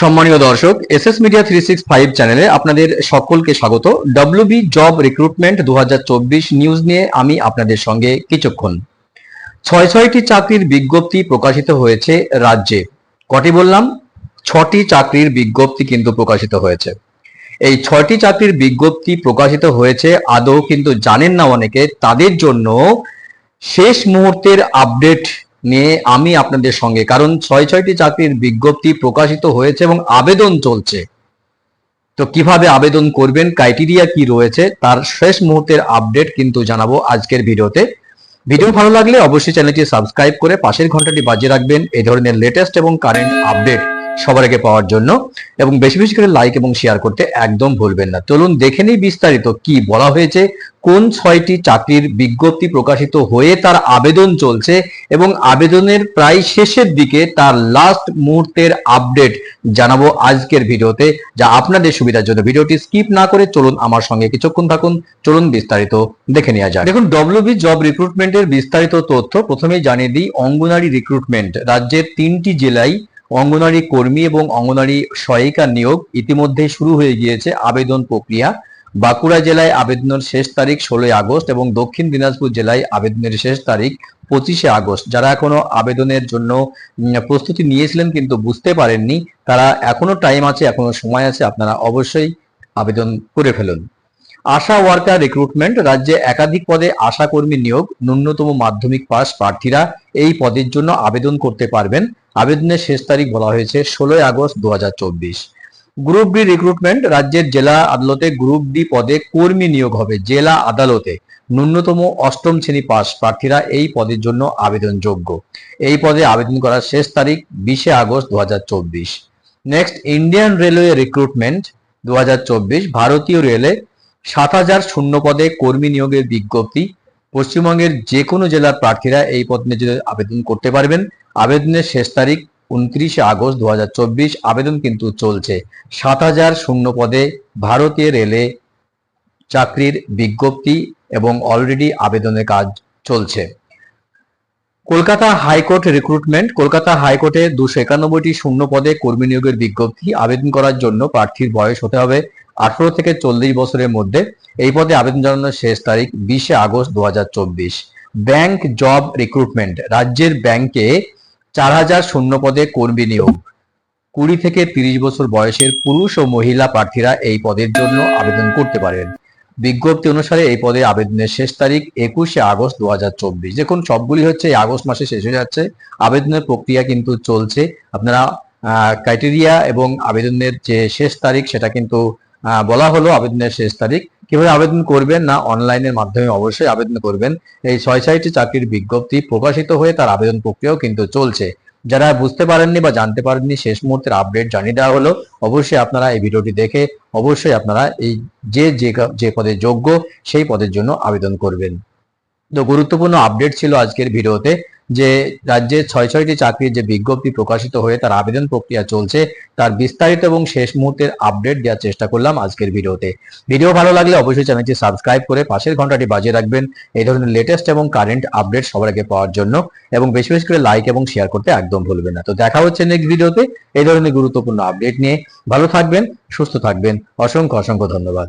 সম্মানীয় দর্শক S S media three six five চ্যানেলে আপনাদের সকলকে স্বাগত। ডব্লিউবি জব রিক্রুটমেন্ট দুহাজার চব্বিশ নিউজ নিয়ে আমি আপনাদের সঙ্গে কিছুক্ষণ। ছয় ছয়টি চাকরির বিজ্ঞপ্তি প্রকাশিত হয়েছে রাজ্যে। কটি বললাম? ছটি চাকরির বিজ্ঞপ্তি কিন্তু প্রকাশিত হয়েছে। এই ছয়টি চাকরির বিজ্ঞপ্তি প্রকাশিত হয়েছে আদৌ কিন্তু জানেন না অনেকে, তাদের জন্য শেষ মুহূর্তের আপডেট নিয়ে আমি আপনাদের সঙ্গে, কারণ ছয় ছয়টি চাকরির বিজ্ঞপ্তি প্রকাশিত হয়েছে এবং আবেদন চলছে। তো কীভাবে আবেদন করবেন, ক্রাইটেরিয়া কি রয়েছে, তার শেষ মুহূর্তের আপডেট কিন্তু জানাব আজকের ভিডিওতে। ভিডিও ভালো লাগলে অবশ্যই চ্যানেলটি সাবস্ক্রাইব করে পাশের ঘন্টাটি বাজিয়ে রাখবেন। এই ধরনের লেটেস্ট এবং কারেন্ট আপডেট সবার আগে পাওয়ার জন্য এবং বেশি বেশি করে লাইক এবং শেয়ার করতে একদম ভুলবেন না। চলুন দেখে নিই বিস্তারিত কি বলা হয়েছে, কোন ছয়টি চাকরির বিজ্ঞপ্তি প্রকাশিত হয়ে তার আবেদন চলছে এবং আবেদনের প্রায় শেষের দিকে তার লাস্ট মুহূর্তের আপডেট জানাব আজকের ভিডিওতে যা আপনাদের সুবিধার জন্য। ভিডিওটি স্কিপ না করে চলুন আমার সঙ্গে কিছুক্ষণ থাকুন। চলুন বিস্তারিত দেখে নেওয়া যাক। দেখুন ডব্লিউবি জব রিক্রুটমেন্টের বিস্তারিত তথ্য প্রথমেই জানিয়ে দিই, অঙ্গনারী রিক্রুটমেন্ট রাজ্যের তিনটি জেলায় অঙ্গনারী কর্মী এবং অঙ্গনারী সহায়িকা নিয়োগ ইতিমধ্যে শুরু হয়ে গিয়েছে আবেদন প্রক্রিয়া। বাঁকুড়া জেলায় আবেদনের শেষ তারিখ ষোলোই আগস্ট এবং দক্ষিণ দিনাজপুর জেলায় আবেদনের শেষ তারিখ পঁচিশে আগস্ট। যারা এখনও আবেদনের জন্য প্রস্তুতি নিয়েছিলেন কিন্তু বুঝতে পারেননি, তারা এখনও টাইম আছে, এখনও সময় আছে, আপনারা অবশ্যই আবেদন করে ফেলুন। আশা ওয়ার্কার রিক্রুটমেন্ট রাজ্যে একাধিক পদে আশা কর্মী নিয়োগ, ন্যূনতম মাধ্যমিক পাস প্রার্থীরা এই পদের জন্য আবেদন করতে পারবেন। আবেদনের শেষ তারিখ বলা হয়েছে ষোলোই আগস্ট দুহাজার চব্বিশ। গ্রুপ ডি রিক্রুটমেন্ট রাজ্যের জেলা আদালতে গ্রুপ ডি পদে কর্মী নিয়োগ হবে জেলা আদালতে। ন্যূনতম অষ্টম শ্রেণি পাস প্রার্থীরা এই পদের জন্য আবেদনযোগ্য। এই পদে আবেদন করার শেষ তারিখ বিশে আগস্ট দু হাজার চব্বিশ। নেক্সট, ইন্ডিয়ান রেলওয়ে রিক্রুটমেন্ট দু হাজার চব্বিশ, ভারতীয় রেলে সাত হাজার শূন্য পদে কর্মী নিয়োগের বিজ্ঞপ্তি। পশ্চিমবঙ্গের যে কোনো জেলার প্রার্থীরা এই পদে আবেদন করতে পারবেন। আবেদনের শেষ তারিখ উনত্রিশে আগস্ট দু হাজার চব্বিশ। আবেদন কিন্তু চলছে। সাত হাজার শূন্য পদে ভারতীয় রেলে চাকরির বিজ্ঞপ্তি এবং অলরেডি আবেদনের কাজ চলছে। কলকাতা হাইকোর্ট রিক্রুটমেন্ট কলকাতা হাইকোর্টে দুশো একানব্বইটি শূন্য পদে কর্মী নিয়োগের বিজ্ঞপ্তি। আবেদন করার জন্য প্রার্থীর বয়স হতে হবে আঠারো থেকে চল্লিশ বছরের মধ্যে এই পদে আবেদন জানানোর শেষ তারিখ বিশে আগস্ট দুহাজার চব্বিশ। ব্যাংক জব রিক্রুটমেন্ট, রাজ্যের ব্যাংকে চার হাজার শূন্য পদে কর্মী নিয়োগ। কুড়ি থেকে তিরিশ বছর বয়সের পুরুষ ও মহিলা প্রার্থীরা এই পদের জন্য আবেদন করতে পারেন। বিজ্ঞপ্তি অনুসারে এই পদে আবেদনের শেষ তারিখ একুশে আগস্ট দু হাজার চব্বিশ। দেখুন, সবগুলি হচ্ছে এই আগস্ট মাসে শেষ হয়ে যাচ্ছে। আবেদনের প্রক্রিয়া কিন্তু চলছে। আপনারা ক্রাইটেরিয়া এবং আবেদনের যে শেষ তারিখ সেটা কিন্তু বলা হলো আবেদনের শেষ তারিখ। কীভাবে আবেদন করবেন না অনলাইনের মাধ্যমে অবশ্যই আবেদন করবেন। এই ছয় ছয়টি চাকরির বিজ্ঞপ্তি প্রকাশিত হয়ে তার আবেদন প্রক্রিয়াও কিন্তু চলছে। যারা বুঝতে পারেননি বা জানতে পারেননি, শেষ মুহূর্তের আপডেট জানিয়ে দেওয়া হলো। অবশ্যই আপনারা এই ভিডিওটি দেখে অবশ্যই আপনারা এই যে যে পদে যোগ্য সেই পদের জন্য আবেদন করবেন। তো গুরুত্বপূর্ণ আপডেট ছিল আজকের ভিডিওতে। যে রাজ্যে ছয় ছয়টি চাকরির যে বিজ্ঞপ্তি প্রকাশিত হয়ে তার আবেদন প্রক্রিয়া চলছে, তার বিস্তারিত এবং শেষ মুহূর্তের আপডেট দেওয়ার চেষ্টা করলাম আজকের ভিডিওতে। ভিডিও ভালো লাগলে অবশ্যই চ্যানেলটি সাবস্ক্রাইব করে পাশের ঘন্টাটি বাজিয়ে রাখবেন এই ধরনের লেটেস্ট এবং কারেন্ট আপডেট সবার আগে পাওয়ার জন্য এবং বেশি বেশি করে লাইক এবং শেয়ার করতে একদম ভুলবেন না। তো দেখা হচ্ছে নেক্সট ভিডিওতে এই ধরনের গুরুত্বপূর্ণ আপডেট নিয়ে। ভালো থাকবেন, সুস্থ থাকবেন। অসংখ্য অসংখ্য ধন্যবাদ।